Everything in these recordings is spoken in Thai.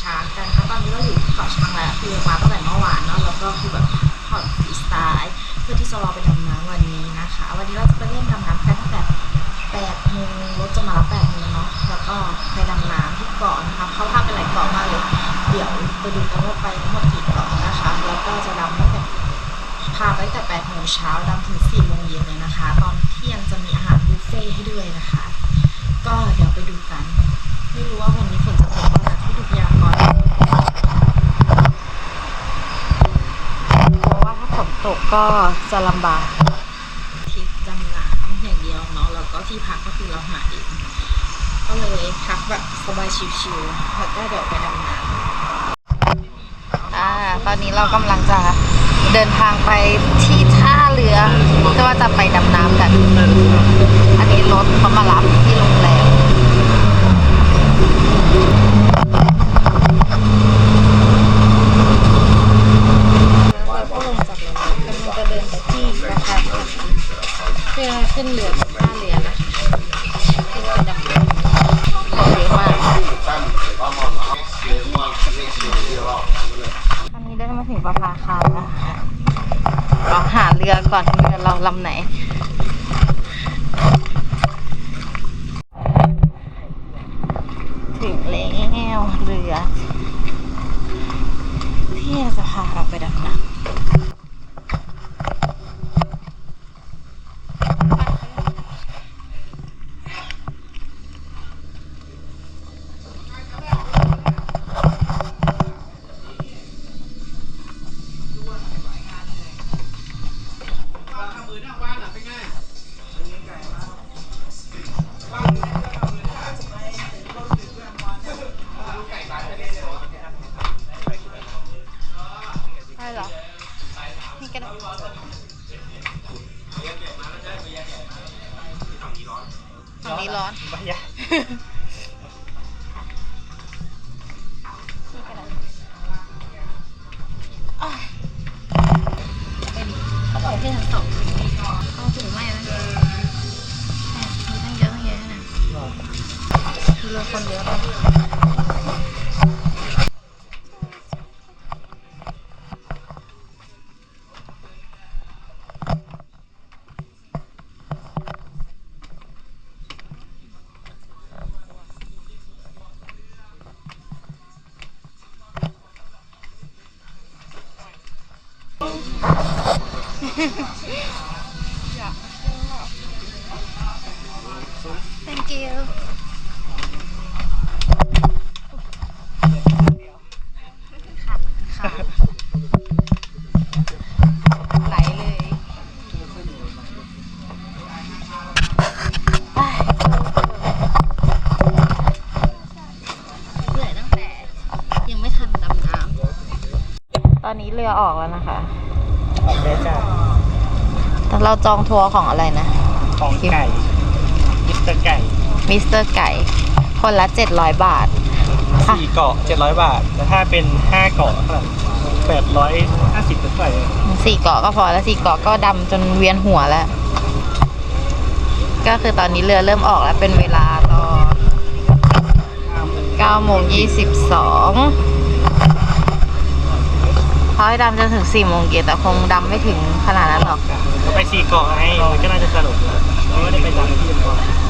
ช้างกันคือมาตั้งแต่เมื่อวานเนาะแล้วก็คือแบบผ่อนฟีสไตล์เพื่อที่จะรอไปดำน้ำวันนี้นะคะ วันนี้เราจะไปเล่นดำน้ำกันตั้งแต่8โมงรถจะมารับ8โมงเนาะแล้วก็ไปดำน้ำที่เกาะนะคะเขาพาไปหลายเกาะมากเลยเดี๋ยวไปดูกันว่าไปทั้งหมดกี่เกาะนะคะแล้วก็จะดำตั้งแต่พาไปตั้งแต่8โมงเช้าดำถึง4โมงเย็นเลยนะคะ ตอนเที่ยงจะมีอาหารบุฟเฟ่ให้ด้วยนะคะ ก็เดี๋ยวไปดูกัน ไม่รู้ว่าวันนี้ฝนจะตกบ้างนะที่ดูพยากรณ์เพราะว่าถ้าฝน ตกก็จะลำบากทริปดำน้ำอย่างเดียวเนาะแล้วก็ที่พักก็คือเราหาเองก็เลยพักแบบสบายชิวๆแล้วก็เดี๋ยวไปดำน้ำอ่าตอนนี้เรากำลังจะเดินทางไปที่ท่าเรือเพื่อว่าจะไปดำน้ำกัน อันนี้รถเขามารับที่ เรือก่อนเรือเราลำไหน นี้ร้อน ไม่ยาก thank you ค่ะค่ะไหลเลยไปเหนื่อยตั้งแต่ ยังไม่ทันดำน้ำตอนนี้เรือออกแล้วนะคะ ออกได้จ้าแต่ เราจองทัวร์ของอะไรนะ ของไก่ยิปเตอร์ไก่มิสเตอร์ไก่ คนละ 700 บาทค่ะสี่เกาะเจ็ดร้อยบาท แต่ถ้าเป็นห้าเกาะเท่าไหร่แปดร้อยห้าสิบเป็นเท่าไหร่สี่เกาะก็พอแล้วสี่เกาะก็ดำจนเวียนหัวแล้ว ก็คือตอนนี้เรือเริ่มออกแล้วเป็นเวลาตอน9โมง22เขาให้ดำจนถึง4โมงเย็นแต่คงดำไม่ถึงขนาดนั้นหรอกเรา ไปสี่เกาะไงมันก็น่าจะสนุกนะไม่ได้ไปตามที่เ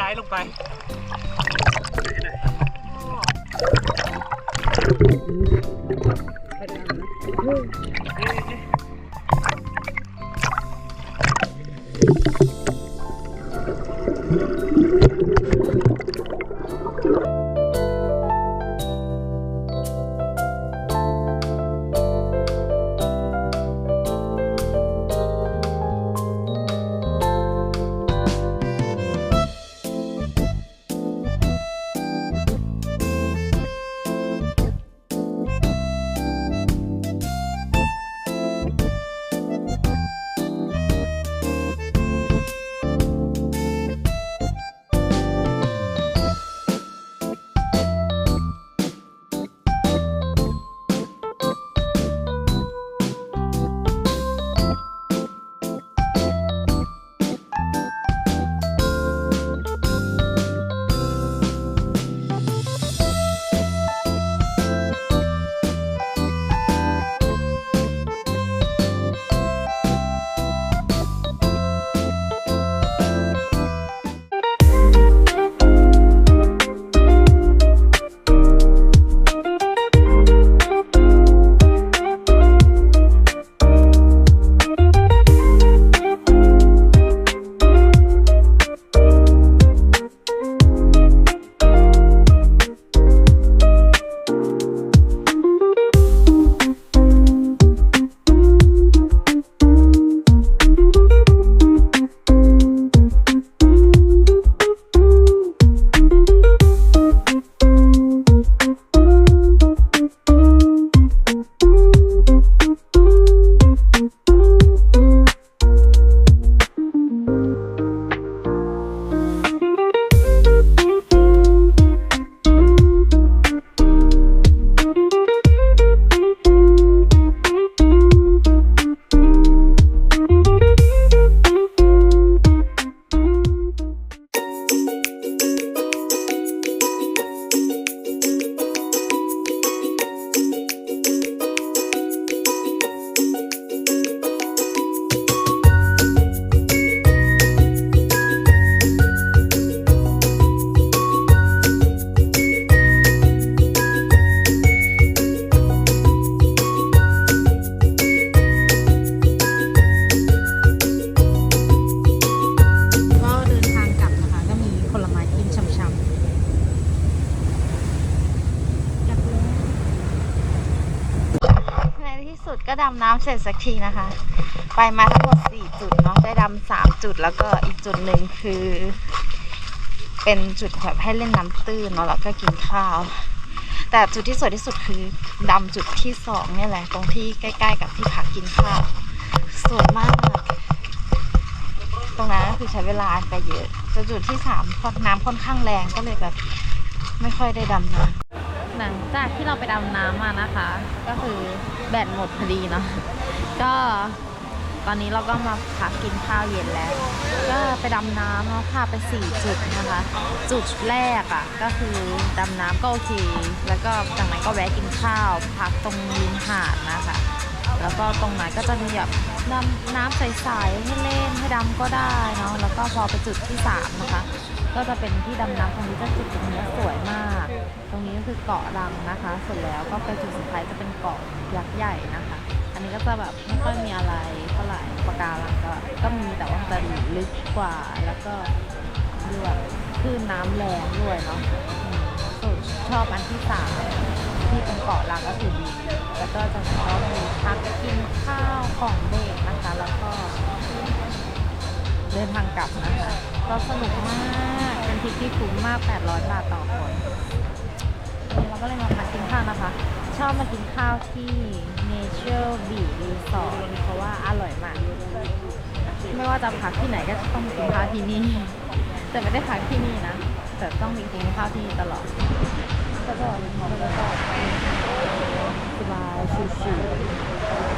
ดายวไปำน้ำเสร็จสักทีนะคะ ไปมาทั้งหมด4จุดเนาะได้ดำสามจุดแล้วก็อีกจุดหนึ่งคือ เป็นจุดแบบให้เล่นน้ำตื้นเนาะแล้วก็กินข้าว แต่จุดที่สวยที่สุดคือดำจุดที่สองเนี่ยแหละ ตรงที่ใกล้ ๆ กับที่พักกินข้าวสวยมาก ตรงนั้นก็คือใช้เวลาไปเยอะจนจุดที่สามพอน้ำค่อนข้างแรงก็เลยแบบไม่ค่อยได้ดำน้ำ หลังจากที่เราไปดำน้ำมานะคะ ก็คือแบตหมดพอดีเนาะก็ตอนนี้เราก็มาพักกินข้าวเย็นแล้ว ก็ไปดำน้ำเนาะพาไปสี่จุดนะคะ จุดแรกอะ่ะก็คือดำน้ำก็โอเค แล้วก็จากนั้นก็แวะกินข้าว พักตรงริมหาดนะคะ แล้วก็ตรงไหนก็จะมีแบบดำน้ำใสๆให้เล่นให้ดำก็ได้เนาะแล้วก็พอไปจุดที่สามนะคะ ก็จะเป็นที่ดำน้ำตรงนี้จะจุดตรงนี้สวยมาก ตรงนี้ก็คือเกาะรังนะคะเสร็จแล้วก็ไปจุดสุดท้ายจะเป็นเกาะยักษ์ใหญ่นะคะ อันนี้ก็จะแบบไม่ค่อยมีอะไรเท่าไหร่ปะการังก็ก็มีแต่ว่าจะลึกกว่าแล้วก็ดูแบบคลื่นน้ำแรงด้วยเนาะอืมส่วนชอบอันที่สามที่เป็นเกาะรังก็คือดีแล้วก็จะชอบมีพักกินข้าวของเด็กนะคะ แล้วก็ เดินทางกลับนะคะก็สนุกมากเป็นทริปที่คุ้มมาก 800 บาทต่อคนวันนี้เราก็เลยมาพักกินข้าวนะคะ ชอบมากินข้าวที่ Nature Beach Resort เพราะว่าอร่อยมาก ไม่ว่าจะพักที่ไหนก็ต้องกินข้าวที่นี่ แต่ไม่ได้พักที่นี่นะ แต่ต้องมีกินข้าวที่นี่ตลอดก็จะบรรยากาศสบายชิลๆ